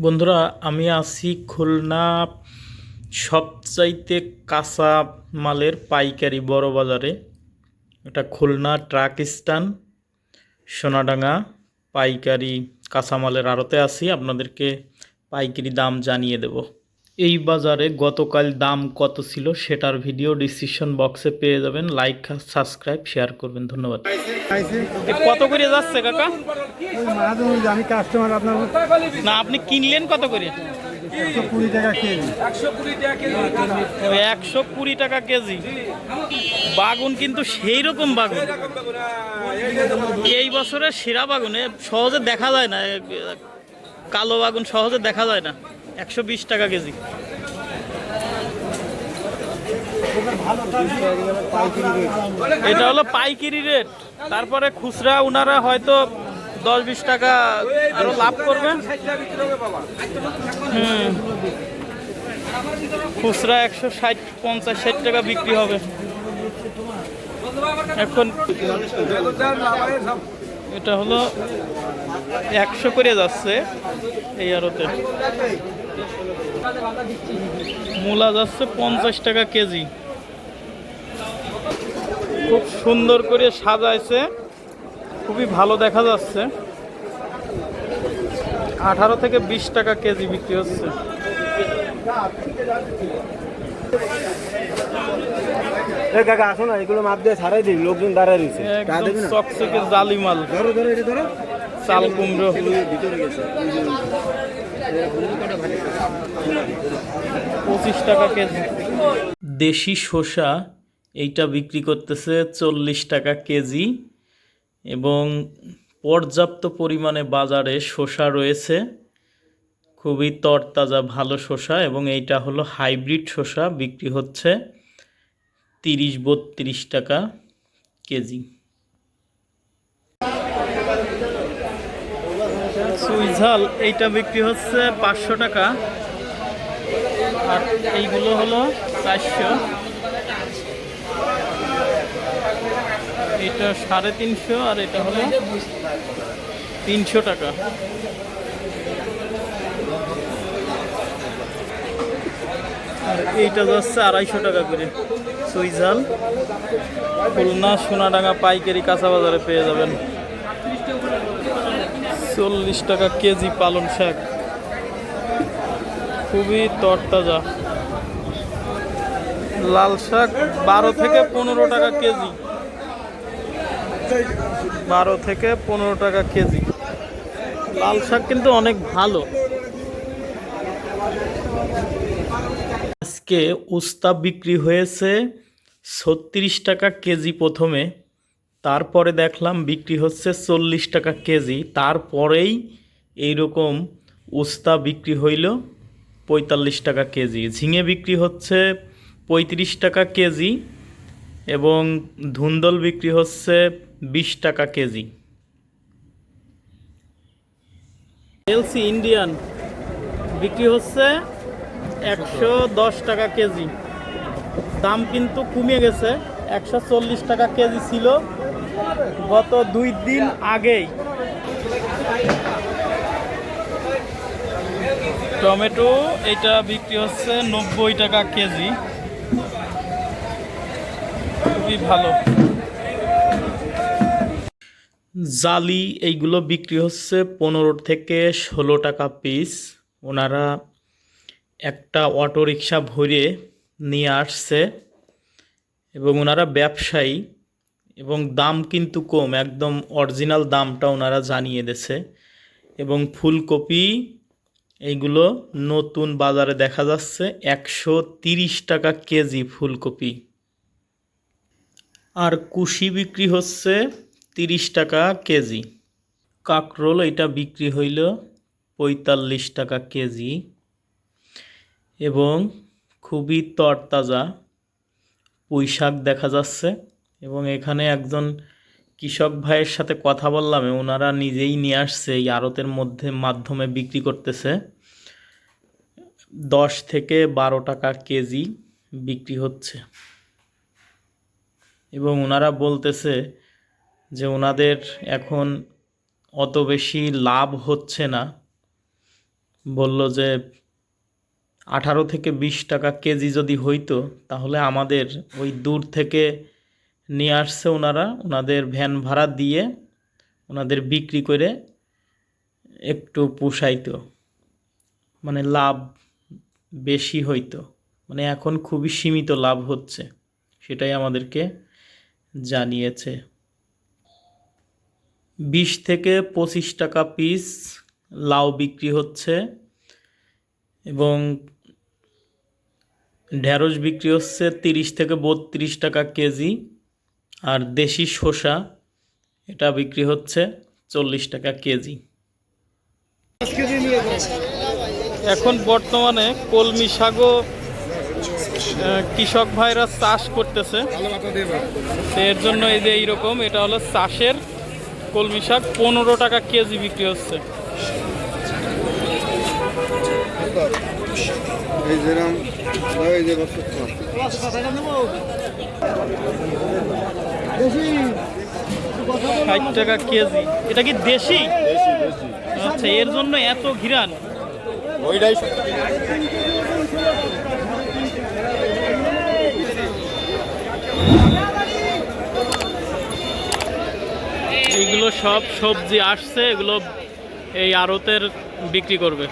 বন্ধুরা, আমি আছি খুলনা সবচাইতে কাঁচা মালের পাইকারি বড় বাজারে। এটা খুলনা ট্রাক স্ট্যান্ড, সোনাডাঙ্গা, পাইকারি কাঁচামালের আড়তে আছি। আপনাদেরকে পাইকারি দাম জানিয়ে দেব। এই বাজারে গতকাল দাম কত ছিল সেটার ভিডিও ডিসক্রিপশন বক্সে পেয়ে যাবেন। লাইক সাবস্ক্রাইব শেয়ার করবেন। ধন্যবাদ। কত করে যাচ্ছে কাকা? আমি কাস্টমার আপনার না আপনি কিনলেন কত করে? একশো কুড়ি টাকা কেজি। একশো কুড়ি টাকা কেজি। বাগুন কিন্তু সেই রকম বাগুন। এই বছরের সেরা বাগুন সহজে দেখা যায় না। কালো বাগুন সহজে দেখা যায় না। একশো বিশ টাকা কেজি। এটা হলো পাইকারি রেট। তারপরে খুচরা উনারা হয়তো দশ বিশ টাকা আরও লাভ করবেন। খুচরা একশো ষাট, পঞ্চাশ ষাট টাকা বিক্রি হবে। এখন এটা হলো একশো করে যাচ্ছে এই আরতে মূলা যাচ্ছে পঞ্চাশ টাকা কেজি। খুব সুন্দর করে সাজাইছে, খুবই ভালো দেখা যাচ্ছে। আঠারো থেকে বিশ টাকা কেজি বিক্রি হচ্ছে। এই কাকা আসো না এগুলো মাপ দিয়ে ছাড়াই দিই লোকজন দাঁড়ায় রয়েছে। তা একদম দেবে না? চকচকে জালি মাল। ধরো ধরো এটা ধরো। চাল কুমড়ো। ভিতরে গেছে পঁচিশ টাকা কেজি। দেশি শসা এইটা বিক্রি করতেছে চল্লিশ টাকা কেজি এবং পর্যাপ্ত পরিমাণে বাজারে শসা রয়েছে। খুবই তরতাজা ভালো শসা এবং এইটা হলো হাইব্রিড শসা বিক্রি হচ্ছে। তিরিশ বত্রিশ টাকা কেজি। সুইঝাল এইটা বিক্রি হচ্ছে পাঁচশো টাকা। আর এইগুলো হলো চারশো। এটা সাড়ে তিনশো আর এটা হলো তিনশো টাকা। আর এইটা যাচ্ছে আড়াইশো টাকা করে। সুইঝাল খুলনা সোনাডাঙ্গা পাইকারি কাঁচা বাজারে পেয়ে যাবেন। চল্লিশ টাকা কেজি পালং শাক। খুবই তরতাজা। লাল শাক বারো থেকে পনেরো টাকা কেজি। বারো থেকে পনেরো টাকা কেজি। লাল শাক কিন্তু অনেক ভালো। আজকে উস্তা বিক্রি হয়েছে ছত্রিশ টাকা কেজি প্রথমে, তারপরে দেখলাম বিক্রি হচ্ছে চল্লিশ টাকা কেজি, তারপরেই এইরকম উস্তা বিক্রি হইল পঁয়তাল্লিশ টাকা কেজি। ঝিঙে বিক্রি হচ্ছে পঁয়ত্রিশ টাকা কেজি এবং ধুন্দল বিক্রি হচ্ছে বিশ টাকা কেজি। এলসি ইন্ডিয়ান বিক্রি হচ্ছে একশো দশ টাকা কেজি। দাম কিন্তু কমে গেছে, একশো চল্লিশ টাকা কেজি ছিল গত দুই দিন আগেই। টমেটো, এটা বিক্রি হচ্ছে নব্বই টাকা কেজি। খুবই ভালো। জালি এইগুলো বিক্রি হচ্ছে পনেরো থেকে ষোলো টাকা পিস। ওনারা একটা অটো রিক্সা ভরে নিয়ে আসছে এবং ওনারা ব্যবসায়ী এবং দাম কিন্তু কম, একদম অরিজিনাল দামটা ওনারা জানিয়ে দিয়েছে। এবং ফুলকপি এইগুলো নতুন বাজারে দেখা যাচ্ছে, একশো তিরিশ টাকা কেজি ফুলকপি। আর কুশি বিক্রি হচ্ছে তিরিশ টাকা কেজি। কাকরোল এটা বিক্রি হইল পঁয়তাল্লিশ টাকা কেজি। এবং খুবই তরতাজা পুঁই শাক দেখা যাচ্ছে এবং এখানে একজন কৃষক ভাইয়ের সাথে কথা বললাম, ওনারা নিজেই নিয়ে আসছে এই আড়তের মধ্যে মাধ্যমে বিক্রি করতেছে। দশ থেকে বারো টাকা কেজি বিক্রি হচ্ছে। এবং ওনারা বলতেছে যে ওনাদের এখন অত বেশি লাভ হচ্ছে না। বলল যে আঠারো থেকে বিশ টাকা কেজি যদি হইতো, তাহলে আমাদের ওই দূর থেকে নিয়ে আসছে ওনারা, ওনাদের ভ্যান ভাড়া দিয়ে ওনাদের বিক্রি করে একটু পোষাইতো। মানে লাভ বেশি হইতো। মানে এখন খুবই সীমিত লাভ হচ্ছে, সেটাই আমাদেরকে জানিয়েছে। বিশ থেকে পঁচিশ টাকা পিস লাউ বিক্রি হচ্ছে। এবং ঢ্যাঁড়স বিক্রি হচ্ছে তিরিশ থেকে বত্রিশ টাকা কেজি আর দেশি শসা, এটা বিক্রি হচ্ছে চল্লিশ টাকা কেজি। এখন বর্তমানে কলমি শাকও কৃষক ভাইরা চাষ করতেছে। এর জন্য এই যে এইরকম, এটা হলো চাষের কলমি শাক, পনেরো টাকা কেজি বিক্রি হচ্ছে। এই যেরকম এই যে বছর ষাট টাকা কেজি। এটা কি দেশি? আচ্ছা এর জন্য এত ঘিরান। ওইটাই এইগুলো সব সবজি আসছে এগুলো এই আড়তের বিক্রি করবে।